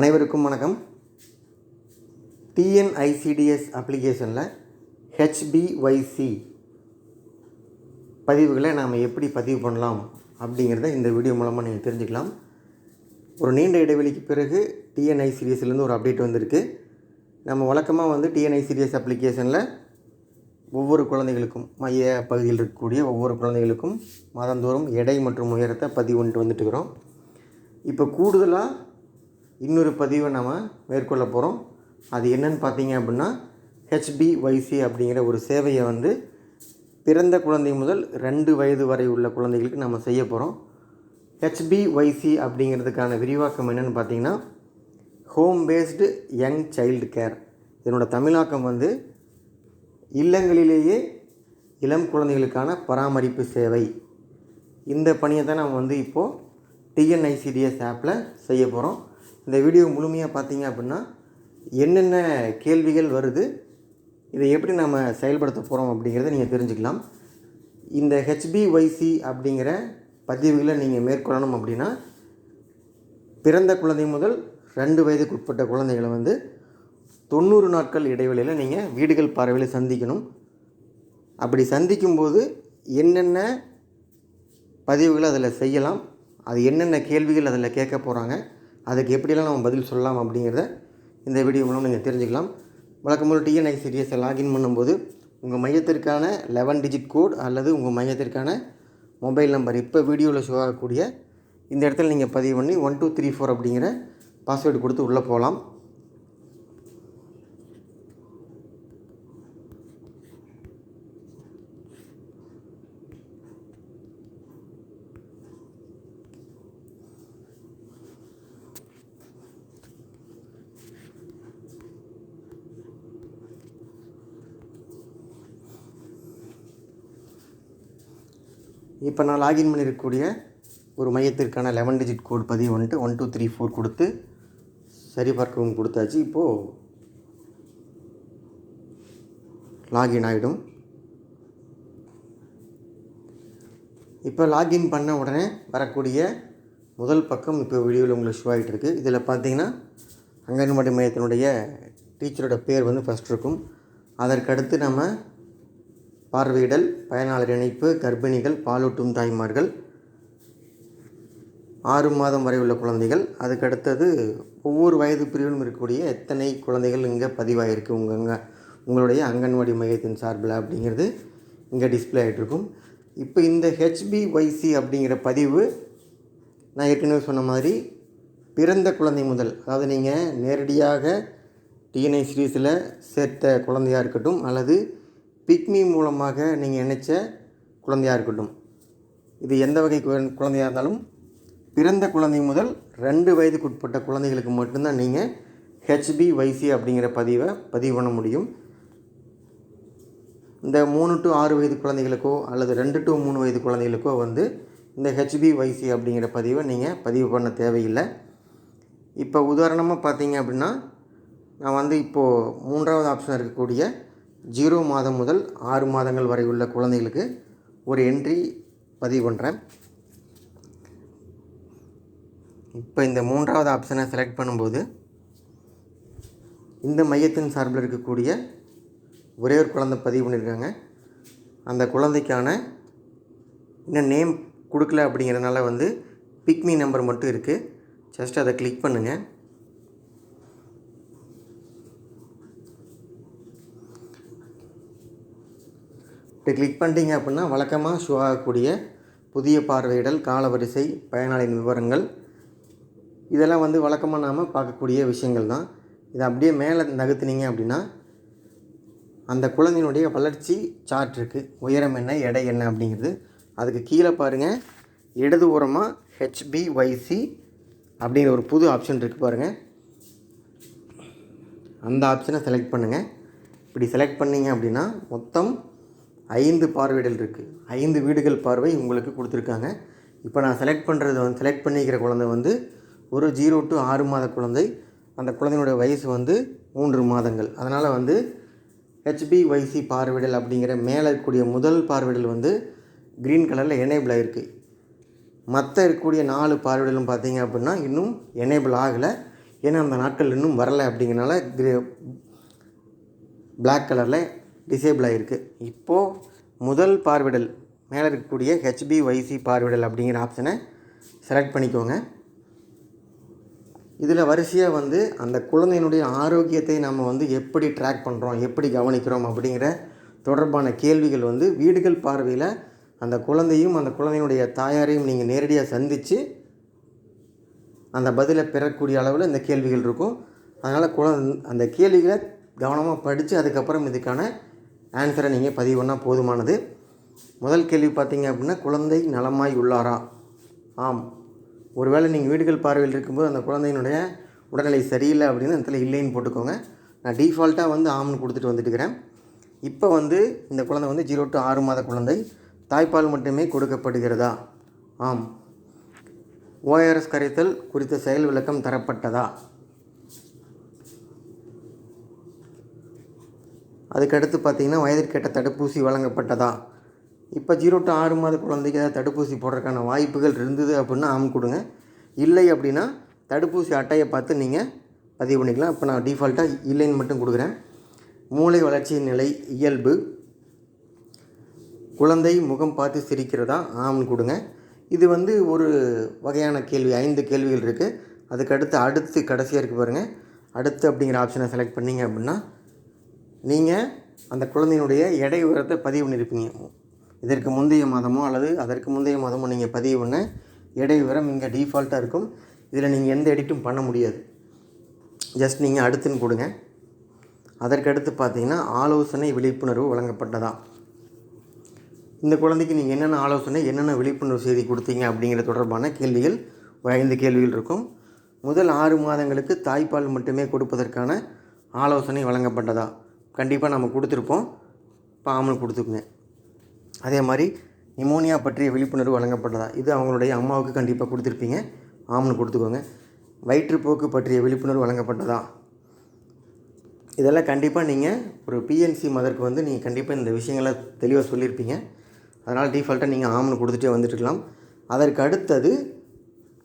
அனைவருக்கும் வணக்கம். டிஎன்ஐசிடிஎஸ் அப்ளிகேஷனில் ஹெச்பிஒய்சி பதிவுகளை நாம் எப்படி பதிவு பண்ணலாம் அப்படிங்கிறத இந்த வீடியோ மூலமாக நீங்கள் தெரிஞ்சுக்கலாம். ஒரு நீண்ட இடைவெளிக்கு பிறகு டிஎன்ஐசிடிஎஸ்லேருந்து ஒரு அப்டேட் வந்திருக்கு. நம்ம வழக்கமாக வந்து டிஎன்ஐசிடிஎஸ் அப்ளிகேஷனில் ஒவ்வொரு குழந்தைகளுக்கும் மைய பகுதியில் இருக்கக்கூடிய ஒவ்வொரு குழந்தைகளுக்கும் மாதந்தோறும் எடை மற்றும் உயரத்தை பதிவு பண்ணிட்டு வந்துட்டு இருக்கிறோம். இப்போ கூடுதலாக இன்னொரு பதிவை நம்ம மேற்கொள்ள போகிறோம் அது என்னன்னு பார்த்தீங்க அப்படின்னா ஹெச்பிஒய்சி அப்படிங்கிற ஒரு சேவையை வந்து பிறந்த குழந்தை முதல் ரெண்டு வயது வரை உள்ள குழந்தைகளுக்கு நம்ம செய்ய போகிறோம் ஹெச்பிஒய்சி அப்படிங்கிறதுக்கான விரிவாக்கம் என்னென்னு பார்த்தீங்கன்னா home based young child care இதனோட தமிழாக்கம் வந்து இல்லங்களிலேயே இளம் குழந்தைகளுக்கான பராமரிப்பு சேவை. இந்த பணியை தான் நம்ம வந்து இப்போது டிஎன்ஐசிடிஎஸ் ஆப்பில் செய்ய போகிறோம் இந்த வீடியோ முழுமையாக பார்த்தீங்க அப்படின்னா என்னென்ன கேள்விகள் வருது இதை எப்படி நம்ம செயல்படுத்த போகிறோம் அப்படிங்கிறத நீங்கள் தெரிஞ்சுக்கலாம். இந்த ஹெச்பிஒய்சி அப்படிங்கிற பதிவுகளை நீங்கள் மேற்கொள்ளணும் அப்படின்னா பிறந்த குழந்தை முதல் ரெண்டு வயதுக்கு உட்பட்ட குழந்தைகளை வந்து தொண்ணூறு நாட்கள் இடைவெளியில் நீங்கள் வீடுகள் பார்வையில் சந்திக்கணும். அப்படி சந்திக்கும்போது என்னென்ன பதிவுகளை அதில் செய்யலாம் அது என்னென்ன கேள்விகள் அதில் கேட்க போகிறாங்க அதுக்கு எப்படியெல்லாம் நம்ம பதில் சொல்லலாம் அப்படிங்கிறத இந்த வீடியோ மூலம் நீங்கள் தெரிஞ்சுக்கலாம். வழக்கம்போல் டிஎன்ஐ சீரியஸை லாகின் பண்ணும்போது உங்கள் மையத்திற்கான லெவன் டிஜிட் கோட் அல்லது உங்கள் மையத்திற்கான மொபைல் நம்பர் இப்போ வீடியோவில் ஷோ ஆகக்கூடிய இந்த இடத்துல நீங்கள் பதிவு பண்ணி ஒன் டூ த்ரீ ஃபோர் அப்படிங்கிற பாஸ்வேர்டு கொடுத்து உள்ளே போகலாம். இப்போ நான் லாகின் பண்ணியிருக்கக்கூடிய ஒரு மையத்திற்கான லெவன் டிஜிட் கோட் பதிவு வந்துட்டு ஒன் டூ த்ரீ ஃபோர் கொடுத்து சரிபார்க்கவும் கொடுத்தாச்சு. இப்போது லாகின் ஆகிடும் இப்போ லாகின் பண்ண உடனே வரக்கூடிய முதல் பக்கம் இப்போ வீடியோவில் உங்களுக்கு ஷோ ஆகிட்டு இருக்குது இதில் பார்த்தீங்கன்னா அங்கன்வாடி மையத்தினுடைய டீச்சரோட பேர் வந்து ஃபஸ்ட் இருக்கும். அதற்கடுத்து நம்ம பார்வையிடல் பயனாளர் இணைப்பு கர்ப்பிணிகள் பாலூட்டும் தாய்மார்கள். ஆறு மாதம் வரை உள்ள குழந்தைகள். அதுக்கடுத்தது ஒவ்வொரு வயது பிரிவிலும் இருக்கக்கூடிய எத்தனை குழந்தைகள் இங்கே பதிவாகிருக்கு உங்கள் அங்கே உங்களுடைய அங்கன்வாடி மையத்தின் சார்பில் அப்படிங்கிறது இங்கே டிஸ்பிளே ஆகிட்டுருக்கும் இப்போ இந்த ஹெச்பிஒய்சி அப்படிங்கிற பதிவு நான் ஏற்கனவே சொன்ன மாதிரி பிறந்த குழந்தை முதல் அதாவது நீங்கள் நேரடியாக டிஎன்ஐ சீரீஸில் சேர்த்த குழந்தையாக இருக்கட்டும் அல்லது பிக்மி மூலமாக நீங்கள் நினைச்ச குழந்தையாக இருக்கட்டும். இது எந்த வகை குழந்தையாக இருந்தாலும் பிறந்த குழந்தை முதல் ரெண்டு வயதுக்கு உட்பட்ட குழந்தைகளுக்கு மட்டும்தான் நீங்கள் ஹெச்பி வைசி அப்படிங்கிற பதிவை பதிவு பண்ண முடியும். இந்த மூணு டு ஆறு வயது குழந்தைகளுக்கோ அல்லது ரெண்டு டு மூணு வயது குழந்தைகளுக்கோ வந்து இந்த ஹெச்பி வைசி அப்படிங்கிற பதிவை நீங்கள் பதிவு பண்ண தேவையில்லை. இப்போ உதாரணமாக பார்த்தீங்க அப்படின்னா நான் வந்து இப்போது மூன்றாவது ஆப்ஷன் இருக்கக்கூடிய ஜீரோ மாதம் முதல் ஆறு மாதங்கள் வரை உள்ள குழந்தைகளுக்கு ஒரு என்ட்ரி பதிவு பண்ணுறேன் இப்போ இந்த மூன்றாவது ஆப்ஷனை செலக்ட் பண்ணும்போது இந்த மையத்தின் சார்பில் இருக்கக்கூடிய ஒரே ஒரு குழந்தை பதிவு பண்ணியிருக்காங்க அந்த குழந்தைக்கான இன்னும் நேம் கொடுக்கல அப்படிங்கிறதுனால வந்து பிக்மி நம்பர் மட்டும் இருக்குது ஜஸ்ட் அதை கிளிக் பண்ணுங்கள் இப்படி கிளிக் பண்ணிட்டீங்க அப்படின்னா வழக்கமாக ஷோ ஆகக்கூடிய புதிய பார்வையிடல் காலவரிசை பயனாளியின் விவரங்கள். இதெல்லாம் வந்து வழக்கமாக நாம் பார்க்கக்கூடிய விஷயங்கள் தான். இதை அப்படியே மேலே நகர்த்துனீங்க அப்படின்னா அந்த குழந்தையினுடைய வளர்ச்சி சார்ட் இருக்குது உயரம் என்ன எடை என்ன அப்படிங்கிறது. அதுக்கு கீழே பாருங்கள் இடது ஓரமாக ஹெச்பிஒய்சி அப்படிங்கிற ஒரு புது ஆப்ஷன் இருக்குது பாருங்கள் அந்த ஆப்ஷனை செலக்ட் பண்ணுங்கள் இப்படி செலக்ட் பண்ணீங்க அப்படின்னா மொத்தம் ஐந்து பார்வையிடல் இருக்குது ஐந்து வீடுகள் பார்வை உங்களுக்கு கொடுத்துருக்காங்க. இப்போ நான் செலக்ட் பண்ணுறது வந்து செலக்ட் பண்ணிக்கிற குழந்தை வந்து ஒரு ஜீரோ டு ஆறு மாத குழந்தை. அந்த குழந்தையினுடைய வயசு வந்து மூன்று மாதங்கள். அதனால் வந்து ஹெச்பிஒய்சி பார்வையிடல் அப்படிங்கிற மேலே இருக்கக்கூடிய முதல் பார்வையிடல் வந்து க்ரீன் கலரில் எனேபிள் ஆகிருக்கு மற்ற இருக்கக்கூடிய நாலு பார்வையிடலும் பார்த்தீங்க அப்படின்னா இன்னும் எனேபிள் ஆகலை. ஏன்னா அந்த நாட்கள் இன்னும் வரலை அப்படிங்கிறனால கிரே பிளாக் கலரில் டிசேபிள் ஆகிருக்கு இப்போது முதல் பார்விடல் மேலே இருக்கக்கூடிய ஹெச்பி ஒய்சி பார்விடல் அப்படிங்கிற ஆப்ஷனை செலக்ட் பண்ணிக்கோங்க. இதில் வரிசையாக வந்து அந்த குழந்தையினுடைய ஆரோக்கியத்தை நம்ம வந்து எப்படி ட்ராக் பண்ணுறோம் எப்படி கவனிக்கிறோம் அப்படிங்கிற தொடர்பான கேள்விகள் வந்து வீடுகள் பார்வையில் அந்த குழந்தையும் அந்த குழந்தையினுடைய தாயாரையும் நீங்கள் நேரடியாக சந்தித்து அந்த பதிலை பெறக்கூடிய அளவில் இந்த கேள்விகள் இருக்கும். அதனால் குழந்த அந்த கேள்விகளை கவனமாக படித்து அதுக்கப்புறம் இதுக்கான ஆன்சரை நீங்கள் பதிவு பண்ணால் போதுமானது. முதல் கேள்வி பார்த்தீங்க அப்படின்னா குழந்தை நலமாய் உள்ளாரா? ஆம். ஒருவேளை நீங்கள் வீடுகள் பார்வையில் இருக்கும்போது அந்த குழந்தையினுடைய உடல்நிலை சரியில்லை அப்படின்னு அந்த இடத்துல இல்லைன்னு போட்டுக்கோங்க. நான் டிஃபால்ட்டாக வந்து ஆம்னு கொடுத்துட்டு வந்துட்டுக்கிறேன். இப்போ வந்து இந்த குழந்தை வந்து ஜீரோ டு ஆறு மாத குழந்தை. தாய்ப்பால் மட்டுமே கொடுக்கப்படுகிறதா? ஆம். ஓஆர்எஸ் கரைத்தல் குறித்த செயல் விளக்கம் தரப்பட்டதா? அதுக்கடுத்து பார்த்தீங்கன்னா வயதிற்கேட்ட தடுப்பூசி வழங்கப்பட்டதா? இப்போ ஜீரோ டு ஆறு மாத குழந்தைக்கு ஏதாவது தடுப்பூசி போடுறதுக்கான வாய்ப்புகள் இருந்தது அப்படின்னா ஆம் கொடுங்க. இல்லை அப்படின்னா தடுப்பூசி அட்டையை பார்த்து நீங்கள் பதிவு பண்ணிக்கலாம். இப்போ நான் டிஃபால்ட்டாக இல்லைன்னு மட்டும் கொடுக்குறேன். மூளை வளர்ச்சி நிலை இயல்பு. குழந்தை முகம் பார்த்து சிரிக்கிறதா? ஆம்னு கொடுங்க. இது வந்து ஒரு வகையான கேள்வி. ஐந்து கேள்விகள் இருக்குது அதுக்கடுத்து அடுத்து கடைசியாக இருக்குது பாருங்கள் அடுத்து அப்படிங்கிற ஆப்ஷனை செலக்ட் பண்ணீங்க அப்படின்னா நீங்கள் அந்த குழந்தையினுடைய எடை உயரத்தை பதிவு பண்ணியிருப்பீங்க இதற்கு முந்தைய மாதமோ அல்லது அதற்கு முந்தைய மாதமோ நீங்கள் பதிவு பண்ண எடை விவரம் இங்கே டிஃபால்ட்டாக இருக்கும். இதில் நீங்கள் எந்த எடிட்டும் பண்ண முடியாது. ஜஸ்ட் நீங்கள் அடுத்துன்னு கொடுங்க. அதற்கடுத்து பார்த்தீங்கன்னா ஆலோசனை விழிப்புணர்வு வழங்கப்பட்டதா? இந்த குழந்தைக்கு நீங்கள் என்னென்ன ஆலோசனை என்னென்ன விழிப்புணர்வு செய்தி கொடுத்தீங்க அப்படிங்கிற தொடர்பான கேள்விகள் ஐந்து கேள்விகள் இருக்கும். முதல் ஆறு மாதங்களுக்கு தாய்ப்பால் மட்டுமே கொடுப்பதற்கான ஆலோசனை வழங்கப்பட்டதா? கண்டிப்பாக நம்ம கொடுத்துருப்போம். இப்போ கொடுத்துக்குங்க. அதே மாதிரி நிமோனியா பற்றிய விழிப்புணர்வு வழங்கப்பட்டதா? இது அவங்களுடைய அம்மாவுக்கு கண்டிப்பாக கொடுத்துருப்பீங்க. ஆம்னு கொடுத்துக்கோங்க. வயிற்றுப்போக்கு பற்றிய விழிப்புணர்வு வழங்கப்பட்டதா? இதெல்லாம் கண்டிப்பாக நீங்கள் ஒரு பிஎன்சி மதருக்கு வந்து நீங்கள் கண்டிப்பாக இந்த விஷயங்களை தெளிவாக சொல்லியிருப்பீங்க. அதனால் டிஃபால்ட்டாக நீங்கள் ஆம்னு கொடுத்துட்டே வந்துட்டுருக்கலாம். அதற்கு அடுத்தது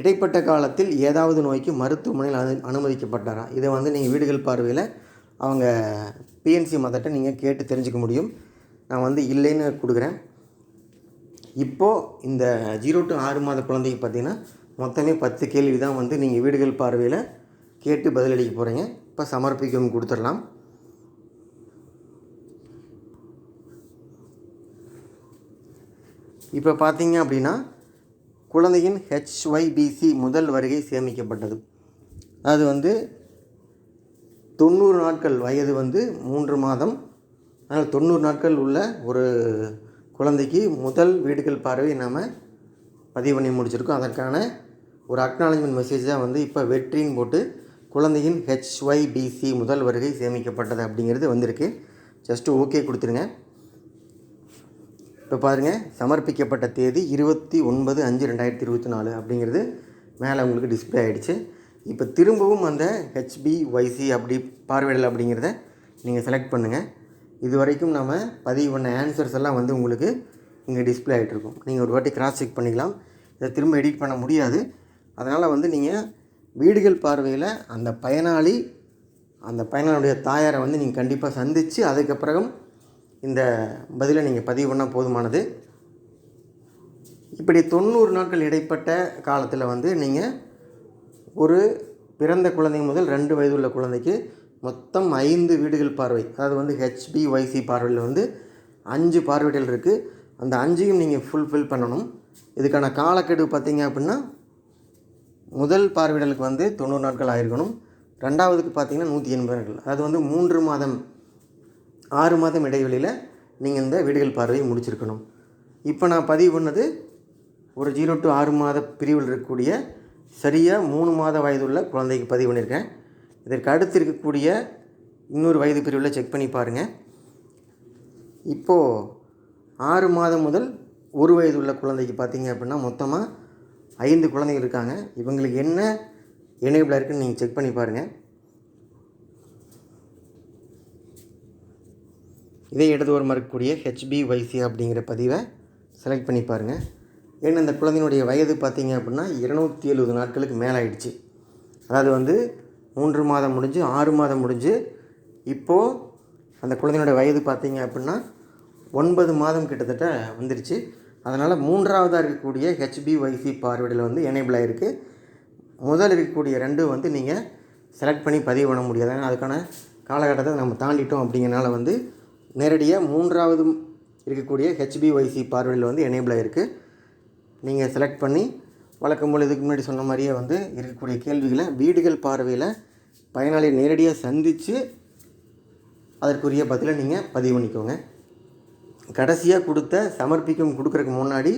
இடைப்பட்ட காலத்தில் ஏதாவது நோய்க்கு மருத்துவமனையில் அனு அனுமதிக்கப்பட்டாரா? இதை வந்து நீங்கள் வீடுகள் பார்வையில் அவங்க பிஎன்சி மதட்ட நீங்கள் கேட்டு தெரிஞ்சுக்க முடியும். நான் வந்து இல்லைன்னு கொடுக்குறேன். இப்போது இந்த ஜீரோ டு ஆறு மாத குழந்தைக்கு பார்த்தீங்கன்னா மொத்தமே பத்து கேள்வி தான் வந்து நீங்கள் வீடுகள் பார்வையில் கேட்டு பதிலளிக்க போகிறீங்க இப்போ சமர்ப்பிக்கவும் கொடுத்துடலாம். இப்போ பார்த்தீங்க அப்படின்னா குழந்தையின் ஹெச்ஒய்பிசி முதல் வருகை சேமிக்கப்பட்டது. அது வந்து தொண்ணூறு நாட்கள் வயது வந்து மூன்று மாதம். அதனால் தொண்ணூறு நாட்கள் உள்ள ஒரு குழந்தைக்கு முதல் வீடுகள் பார்வை நாம் பதிவு பண்ணி முடிச்சிருக்கோம். அதற்கான ஒரு அக்னாலஜ்மெண்ட் மெசேஜாக வந்து இப்போ வெற்றின்னு போட்டு குழந்தையின் ஹெச்ஒய்பிசி முதல் வருகை சேமிக்கப்பட்டது அப்படிங்கிறது வந்திருக்கு. ஜஸ்ட்டு ஓகே கொடுத்துருங்க. இப்போ பாருங்கள் சமர்ப்பிக்கப்பட்ட தேதி இருபத்தி ஒன்பது அஞ்சு ரெண்டாயிரத்தி இருபத்தி நாலு அப்படிங்கிறது மேலே உங்களுக்கு டிஸ்பிளே ஆகிடுச்சு இப்போ திரும்பவும் அந்த ஹெச்பி ஒய்சி அப்படி பார்வையிடல் அப்படிங்கிறத நீங்கள் செலக்ட் பண்ணுங்கள் இது வரைக்கும் நம்ம பதிவு பண்ண ஆன்சர்ஸ் எல்லாம் வந்து உங்களுக்கு இங்கே டிஸ்பிளே ஆகிட்ருக்கும் நீங்கள் ஒரு வாட்டி கிராஸ் செக் பண்ணிக்கலாம். இதை திரும்ப எடிட் பண்ண முடியாது. அதனால் வந்து நீங்கள் வீடுகள் பார்வையில் அந்த பயனாளி அந்த பயனாளியுடைய தாயாரை வந்து நீங்கள் கண்டிப்பாக சந்தித்து அதுக்கப்புறம் இந்த பதிலை நீங்கள் பதிவு பண்ணால் போதுமானது. இப்படி தொண்ணூறு நாட்கள் இடைப்பட்ட காலத்தில் வந்து நீங்கள் ஒரு பிறந்த குழந்தை முதல் ரெண்டு வயது உள்ள குழந்தைக்கு மொத்தம் ஐந்து வீடுகள் பார்வை. அதாவது வந்து ஹெச்பிஒய்சி பார்வையில் வந்து அஞ்சு பார்வைகள் இருக்குது அந்த அஞ்சையும் நீங்கள் ஃபுல்ஃபில் பண்ணணும். இதுக்கான காலக்கெடு பார்த்தீங்க அப்படின்னா முதல் பார்வையிடலுக்கு வந்து தொண்ணூறு நாட்கள் ஆயிருக்கணும். ரெண்டாவதுக்கு பார்த்தீங்கன்னா நூற்றி எண்பது நாட்கள். அது வந்து மூன்று மாதம் ஆறு மாதம் இடைவெளியில் நீங்கள் இந்த வீடுகள் பார்வையை முடிச்சிருக்கணும். இப்போ நான் பதிவு பண்ணது ஒரு ஜீரோ டு ஆறு மாத பிரிவில் இருக்கக்கூடிய சரியாக மூணு மாத வயதுள்ள குழந்தைக்கு பதிவு பண்ணியிருக்கேன். இதற்கு அடுத்து இருக்கக்கூடிய இன்னொரு வயது பிரிவில் செக் பண்ணி பாருங்கள் இப்போது ஆறு மாதம் முதல் ஒரு வயது உள்ள குழந்தைக்கு பார்த்தீங்க அப்படின்னா மொத்தமாக ஐந்து குழந்தைகள் இருக்காங்க. இவங்களுக்கு என்ன எனேபிளாக இருக்குன்னு நீங்கள் செக் பண்ணி பாருங்கள் இதே இடதுபுறமாக இருக்கக்கூடிய ஹெச்பி வைசி அப்படிங்கிற பதிவை செலக்ட் பண்ணி பாருங்கள் ஏன்னா இந்த குழந்தையினுடைய வயது பார்த்தீங்க அப்படின்னா இருநூத்தி எழுபது நாட்களுக்கு மேலே ஆயிடுச்சு அதாவது வந்து மூன்று மாதம் முடிஞ்சு ஆறு மாதம் முடிஞ்சு இப்போது அந்த குழந்தையினுடைய வயது பார்த்திங்க அப்படின்னா ஒன்பது மாதம் கிட்டத்தட்ட வந்துருச்சு. அதனால் மூன்றாவதாக இருக்கக்கூடிய ஹெச்பிஒய்சி பார்வையில் வந்து எனேபிள் ஆகிருக்கு முதல் இருக்கக்கூடிய ரெண்டும் வந்து நீங்கள் செலக்ட் பண்ணி பதிவு பண்ண முடியாது. ஏன்னா அதுக்கான காலகட்டத்தை நம்ம தாண்டிட்டோம் அப்படிங்கிறனால வந்து நேரடியாக மூன்றாவது இருக்கக்கூடிய ஹெச்பிஒய்சி பார்வையில் வந்து எனேபிள் ஆகிருக்கு நீங்கள் செலக்ட் பண்ணி வழக்கம் போல் இதுக்கு முன்னாடி சொன்ன மாதிரியே வந்து இருக்கக்கூடிய கேள்விகளை வீடுகள் பார்வையில் பயனாளியை நேரடியாக சந்தித்து அதற்குரிய பதிலை நீங்கள் பதிவு பண்ணிக்கோங்க. கடைசியாக கொடுத்த சமர்ப்பிக்கும் கொடுக்குறதுக்கு முன்னாடி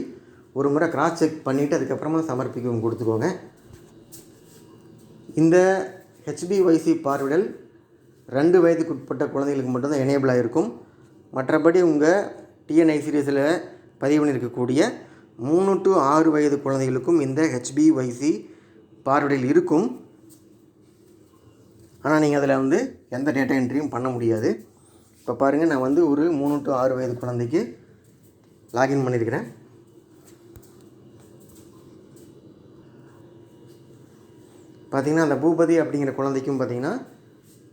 ஒரு முறை கிராஸ் செக் பண்ணிவிட்டு அதுக்கப்புறமா சமர்ப்பிக்கும் கொடுத்துக்கோங்க. இந்த ஹெச்பிஒய்சி பார்வையிடல் ரெண்டு வயதுக்கு உட்பட்ட குழந்தைகளுக்கு மட்டும்தான் எனேபிளாக இருக்கும் மற்றபடி உங்கள் டிஎன்ஐசிடிஎஸில் பதிவு பண்ணியிருக்கக்கூடிய மூணு டு ஆறு வயது குழந்தைகளுக்கும் இந்த ஹெச்பிஒய்சி பார்வையில் இருக்கும். ஆனால் நீங்கள் அதில் வந்து எந்த டேட்டா என்ட்ரியும் பண்ண முடியாது. இப்போ பாருங்கள் நான் வந்து ஒரு மூணு டு ஆறு வயது குழந்தைக்கு லாகின் பண்ணியிருக்கிறேன் பார்த்திங்கன்னா அந்த பூபதி அப்படிங்கிற குழந்தைக்கும் பார்த்தீங்கன்னா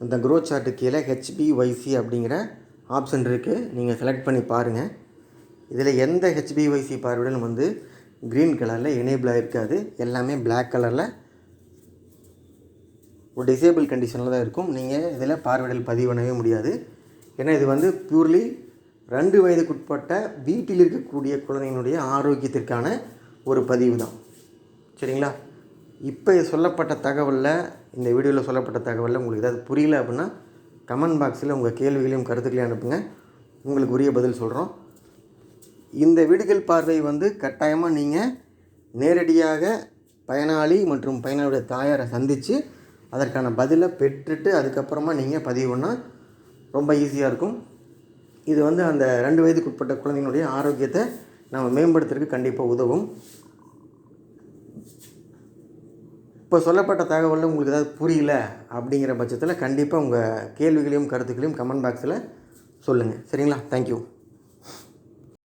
இந்த க்ரோ சார்ட்டு கீழே ஹெச்பிஒய்சி அப்படிங்கிற ஆப்ஷன் இருக்குது நீங்கள் செலக்ட் பண்ணி பாருங்கள் இதில் எந்த ஹெச்பிஒய்சி பார்வையிலும் வந்து க்ரீன் கலரில் எனேபிளாக இருக்காது எல்லாமே பிளாக் கலரில் ஒரு டிசேபிள் கண்டிஷனில் தான் இருக்கும். நீங்கள் இதில் பார்வையிடல் பதிவு பண்ணவே முடியாது. ஏன்னா இது வந்து பியூர்லி ரெண்டு வயதுக்குட்பட்ட வீட்டில் இருக்கக்கூடிய குழந்தைங்களுடைய ஆரோக்கியத்திற்கான ஒரு பதிவு தான். சரிங்களா? இப்போ சொல்லப்பட்ட தகவலில் இந்த வீடியோவில் சொல்லப்பட்ட தகவலில் உங்களுக்கு ஏதாவது புரியல அப்படின்னா கமெண்ட் பாக்ஸில் உங்கள் கேள்விகளையும் கருத்துக்களையும் அனுப்புங்க. உங்களுக்கு உரிய பதில் சொல்கிறோம் இந்த வீடுகள் பார்வை வந்து கட்டாயமாக நீங்கள் நேரடியாக பயனாளி மற்றும் பயனாளியுடைய தாயாரை சந்தித்து அதற்கான பதிலை பெற்றுட்டு அதுக்கப்புறமா நீங்கள் பதிவு பண்ணால் ரொம்ப ஈஸியாக இருக்கும். இது வந்து அந்த ரெண்டு வயதுக்கு உட்பட்ட குழந்தைங்களுடைய ஆரோக்கியத்தை நம்ம மேம்படுத்துறதுக்கு கண்டிப்பாக உதவும். இப்போ சொல்லப்பட்ட தகவலில் உங்களுக்கு ஏதாவது புரியல அப்படிங்கிற பட்சத்தில் கண்டிப்பாக உங்கள் கேள்விகளையும் கருத்துக்களையும் கமெண்ட் பாக்ஸில் சொல்லுங்கள் சரிங்களா? தேங்க்யூ